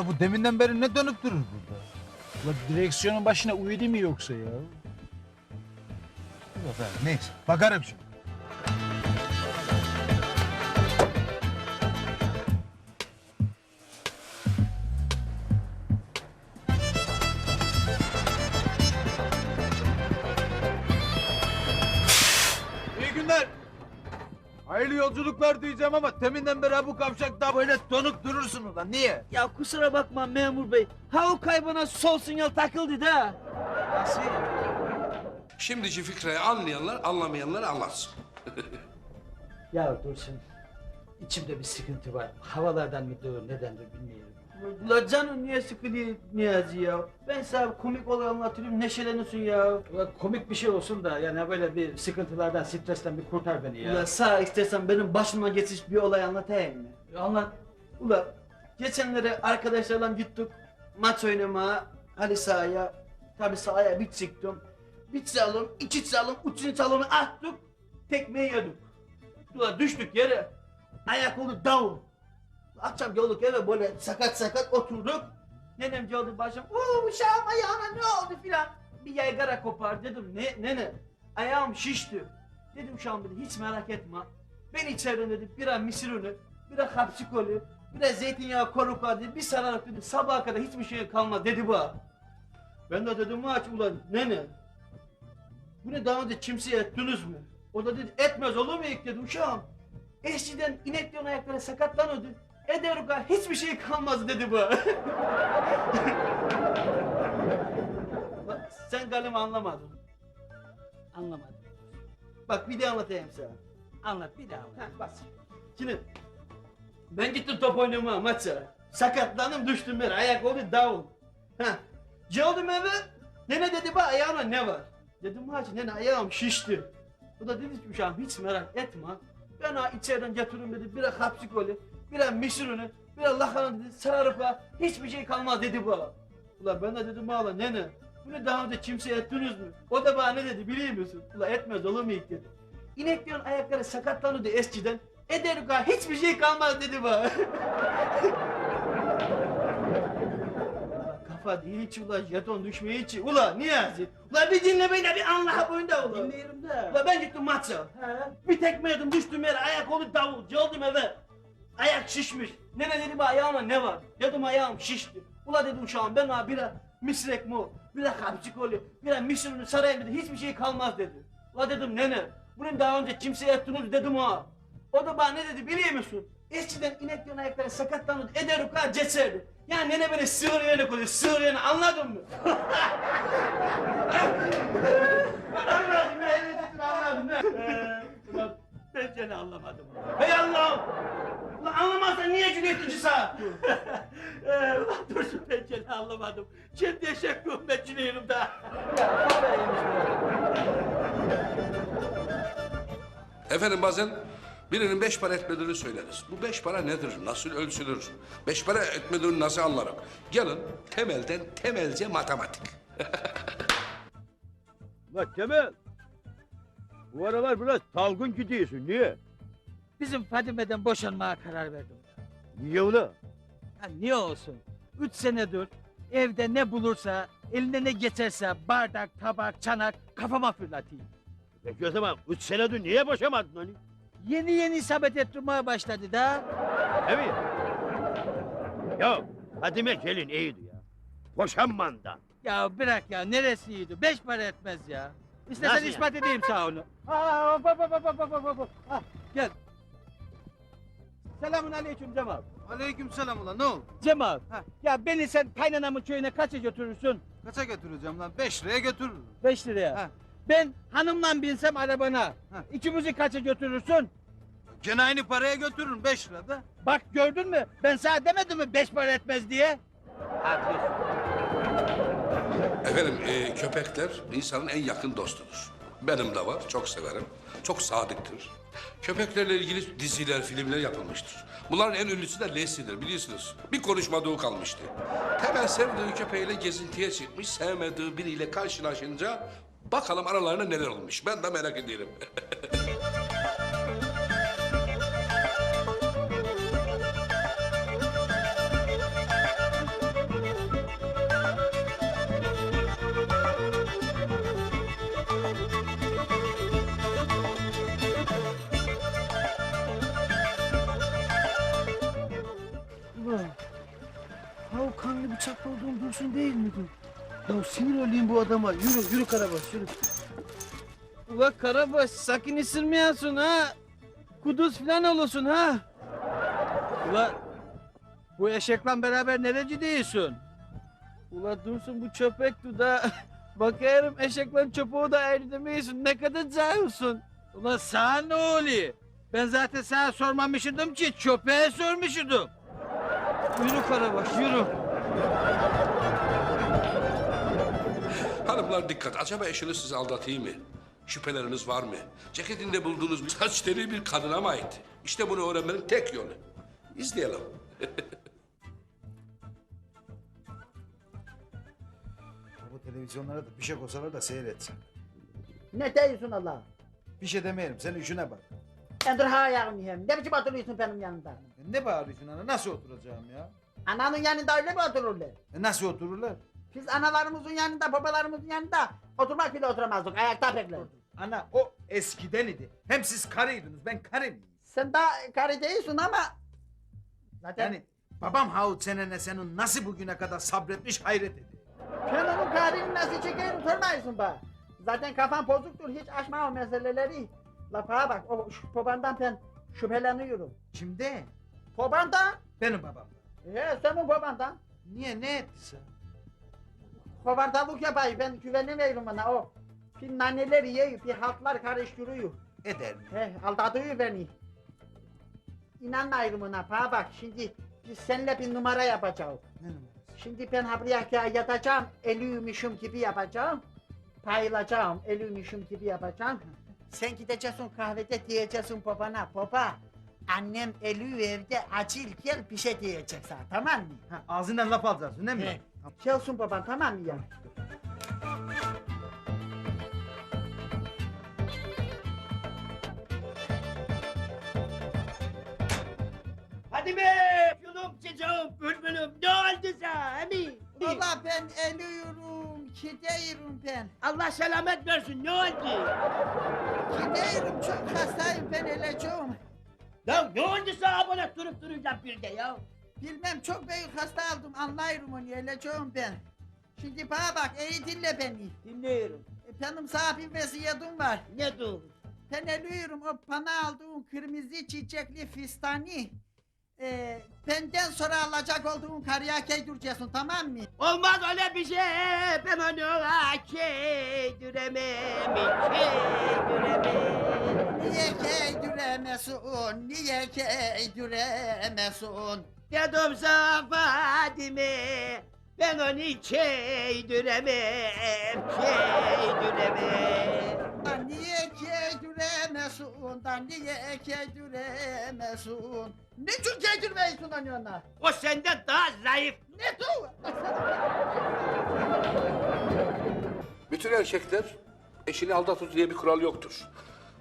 Ula bu deminden beri ne dönüp durur burada? Ulan direksiyonun başına uyudu mu yoksa ya? Ben neyse bakarım şimdi. Yolculuklar diyeceğim ama teminden beri bu kavşakta böyle donuk durursun ulan. Niye? Ya kusura bakma memur bey. Ha o kaybana sol sinyal takıldı da. Nasıl? Şimdiki fikri anlayanlar anlamayanlar anlatsın. Ya Dursun. içimde bir sıkıntı var. Havalardan mıdır, nedendir bilmiyorum. La canım niye sıkılıyor Niyazi ya? Ben sana komik olay anlatayım, neşelenirsin ya. Ulan komik bir şey olsun da yani böyle bir sıkıntılardan, stresten bir kurtar beni ya. Ula sağ istersen benim başıma geçmiş bir olay anlatayım mı? Anlat. Ula geçenlere arkadaşlarla gittik maç oynamaya halı sahaya. Tabi sahaya bir çıktım. Bir çalım, iki çalım, üçüncü çalımı attık. Tekmeyi yedik. Ula düştük yere. Ayak oldu davul. Akşam geldik eve böyle sakat sakat oturduk. Nenem geldi başım. Oo uşağım ayağına ne oldu filan. Bir yaygara kopar dedim. Ne nene? Ayağım şişti. Dedim uşağım dedi hiç merak etme. Ben içeriden dedi biraz misir unu, biraz hapsi kolu, biraz zeytinyağı koruk dedi. Bir sararak dedi sabaha kadar hiçbir şey kalmaz dedi bu. Ben de dedim aç ulan nene. Bunu daha önce kimseye ettiniz mi? O da dedi etmez olur mu dedi uşağım. Eskiden ineklerin ayakları sakatlanıyordu. Ederuka hiçbir şey kalmaz dedi bu. Bak, Sen galiba anlamadın. Anlamadım. Bak bir de anlatayım sana. Anlat bir daha. Ha, bas. Şimdi ben gittim top oynamaya maça. Sakatlandım düştüm ben ayak oldu davul. Ha. Geldim eve. Nene dedi bak ayağına ne var? Dedim hacı nene ayağım şişti. O da dedi ki uşağım hiç merak etme. Ben ha içeriden getiririm dedi. Biraz hapsi golü, biraz misirunu, biraz lahana dedi. Sararıp ha hiçbir şey kalmaz dedi bu. Ulan ben de dedim valla nene. Bunu daha önce kimseye ettiniz mi? O da bana ne dedi biliyor musun? Ulan etmez olur mu ilk dedi. İneklerin ayakları sakatlanıyordu eskiden. Ederuka hiçbir şey kalmaz dedi bana. Kafa değil içi ulan jeton düşmeye içi. Ula Niyazi. Ula bir dinle beni bir anla boyunda ula. Dinliyorum da. Ula ben gittim maça. Bir tekme yedim düştüm yere ayak oldu davul. Geldim eve. Ayak şişmiş. Nene dedi bana ayağıma ne var? Dedim ayağım şişti. Ula dedim uşağım ben ha bira misrek mu? Bira kapçık olu. Bira misrunu sarayım dedi. Hiçbir şey kalmaz dedi. Ula dedim nene. Bunun daha önce kimseye ettiniz dedim ha. O da bana ne dedi biliyor musun? Eskiden ineklerin ayakları sakatlanırdı. Ederuka ceserdi. Yani nene beni sığır yerine koydu. Sığır yerine anladın mı? anladım ya. Evet anladım. ya. Ulan ben seni anlamadım. Hey Allah'ım! Ulan anlamazsan niye Cüneyt sağ? Ee, ulan dursun ben seni anlamadım. Şimdi eşek gumbetçini yanımda. Ya kafaya yemiş bu. Efendim bazen birinin beş para etmediğini söyleriz. Bu beş para nedir? Nasıl ölçülür? Beş para etmediğini nasıl anlarım? Gelin temelden temelce matematik. La Temel. Bu aralar biraz dalgın gidiyorsun. Niye? Bizim Fadime'den boşanmaya karar verdim. Niye ula? Ya niye olsun? Üç senedir evde ne bulursa, eline ne geçerse bardak, tabak, çanak kafama fırlatayım. Peki o zaman üç senedir niye boşamadın hani? Yeni yeni isabet ettirmeye başladı da. Mi? Ya Fadime gelin iyiydi ya. Boşanmandan. Ya bırak ya neresi iyiydi? Beş para etmez ya. İstersen Nasıl ispat edeyim sağ onu. Aa, bak bak bak bak bak bak. Ah, gel. Selamun aleyküm Cemal. Aleyküm selam ulan ne oldu? Cemal. Ha. Ya beni sen kaynanamın köyüne kaça götürürsün? Kaça götüreceğim lan? Beş liraya götürürüm. Beş liraya. Ha. Ben hanımla binsem arabana. Ha. İkimizi kaça götürürsün? Gene aynı paraya götürürüm beş lirada. Bak gördün mü? Ben sana demedim mi beş para etmez diye? Efendim e, köpekler insanın en yakın dostudur. Benim de var, çok severim. Çok sadıktır. Köpeklerle ilgili diziler, filmler yapılmıştır. Bunların en ünlüsü de Leslie'dir biliyorsunuz. Bir konuşmadığı kalmıştı. Temel sevdiği köpeğiyle gezintiye çıkmış, sevmediği biriyle karşılaşınca bakalım aralarında neler olmuş. Ben de merak ediyorum. çapta olduğum dursun değil mi dur? Ya sinir olayım bu adama. Yürü, yürü Karabaş, yürü. Ula Karabaş sakın ısırmayasın ha. Kuduz falan olursun ha. Ula bu eşekle beraber nereci değilsin? Ula dursun bu köpek duda. Bakıyorum eşekle çöpeği da ayrı demiyorsun. Ne kadar cahilsin. Ula sana ne oluyor? Ben zaten sana sormamışydım ki köpeğe sormuşydum. Yürü Karabaş yürü. Hanımlar dikkat. Acaba eşiniz sizi aldatıyor mı? Şüpheleriniz var mı? Ceketinde bulduğunuz bir saç teli bir kadına mı ait? İşte bunu öğrenmenin tek yolu. İzleyelim. Bu televizyonlara da bir şey koysalar da seyretsen. Ne diyorsun Allah? Bir şey demeyelim sen işine bak. Endir ha ayağını yiyeyim. Ne biçim oturuyorsun benim yanımda? Ya ne bağırıyorsun ana nasıl oturacağım ya? Ananın yanında öyle mi otururlar? E nasıl otururlar? Biz analarımızın yanında, babalarımızın yanında oturmak bile oturamazdık. Ayakta beklerdik. Ana o eskiden idi. Hem siz karıydınız ben karı mıyım? Sen daha karı değilsin ama... Zaten Yani babam Havut senene senin nasıl bugüne kadar sabretmiş hayret ediyor. sen onun karını nasıl çekerim sormuyorsun bana. Zaten kafan bozuktur. Hiç açma o meseleleri. La bana bak, o şu babandan ben şüpheleniyorum. Kimde? Babandan? Benim babamdan. He, senin babandan. Niye ne etti sen? Kovardalık yapayım ben güvenemiyorum bana o. Bir naneler yiyor, bir haltlar karıştırıyor. Eder mi? He, aldatıyor beni. İnanmayırım ona, bana bak şimdi biz seninle bir numara yapacağız. Ne numarası? Şimdi ben habriyaka yatacağım, elüymüşüm gibi yapacağım. Payılacağım, elüymüşüm gibi yapacağım. Sen gideceksin kahvede diyeceksin babana, baba. Annem elü evde acil gel bir şey diyecek sana, tamam mı? Ha, ağzından laf alacaksın değil mi? He. Gelsin baban, tamam mı ya? Hadi be! Yolum çocuğum, bülbülüm. Ne oldu sana? Emi? Valla ben eliyorum, gidiyorum ben. Allah selamet versin. Ne oldu? Gidiyorum, çok hastayım ben eleceğim. Ya ne oldu sana bana durup duracağım bir de ya? Bilmem çok büyük hasta aldım, anlıyorum onu, eleceğim ben. Şimdi bana bak, iyi dinle beni. Dinliyorum. E, Benim sana bir vesiyetim var. Ne dur? Ben o bana aldığın kırmızı çiçekli fistani. E, benden sonra alacak olduğun karıya keyduracaksın, tamam mı? Olmaz öyle bir şey. Ben onu keydüremem. Keydüremem. Keydüremesin, niye keydüremesin? Dedim sana Fadime. Ben onu keydüremem. Keydüremem. Da niye keydüremesin, da niye keydüremesin? Niçin keydürmeyisin lan ona? O senden daha zayıf. Ne tu? Bütün erkekler eşini aldatır diye bir kural yoktur.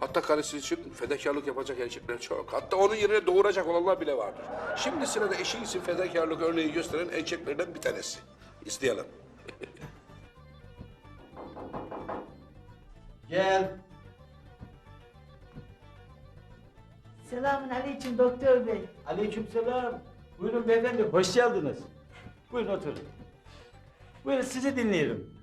Hatta karısı için fedakarlık yapacak erkekler çok. Hatta onun yerine doğuracak olanlar bile vardır. Şimdi sırada eşi için fedakarlık örneği gösteren erkeklerden bir tanesi. İzleyelim. Gel. Selamun aleyküm doktor bey. Aleykümselam. Buyurun beyefendi, hoş geldiniz. Buyurun oturun. Buyurun sizi dinliyorum.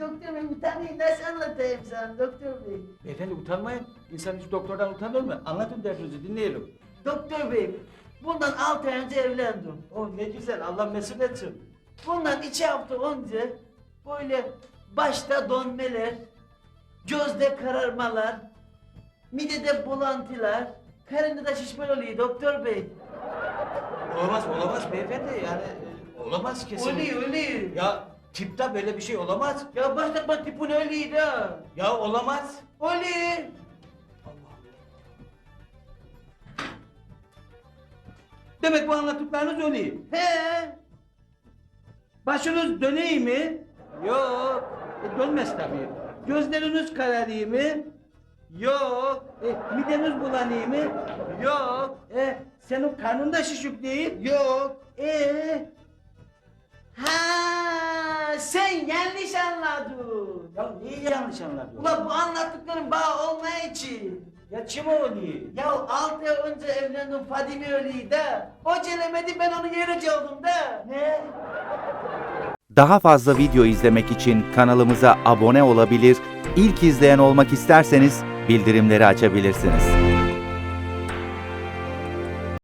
Doktor bey utanayım nasıl anlatayım sana doktor bey? Beyefendi utanmayın. İnsan hiç doktordan utanır mı? Anlatın derdinizi dinliyorum. Doktor bey bundan altı ay önce evlendim. Oh ne güzel, Allah mesut etsin. Bundan iki hafta önce böyle başta donmeler, gözde kararmalar, midede bulantılar, karında da şişman oluyor doktor bey. Olamaz, olamaz beyefendi. Yani e, olamaz kesin. Oluyor oluyor. Ya, Ya tipte böyle bir şey olamaz. ya başlatma tipini oluyor da. Ya olamaz. Oluyor. Demek bu anlattıklarınız öyle. He. Başınız döneyim mi? Yok. E, dönmez tabii. Gözleriniz kararıyor mu? Yok. E, mideniz bulanıyor mu? Yok. E, senin karnın da şişik değil? Yok. E, Ha, sen yanlış anladın. Ya niye yanlış anladın? Ulan bu anlattıkların bağ olmaya için. Ya kim o niye? Ya altı ay önce evlendim Fadime öyleydi de. O gelemedi ben onu yere çaldım da. Ne? Daha fazla video izlemek için kanalımıza abone olabilir, ilk izleyen olmak isterseniz bildirimleri açabilirsiniz.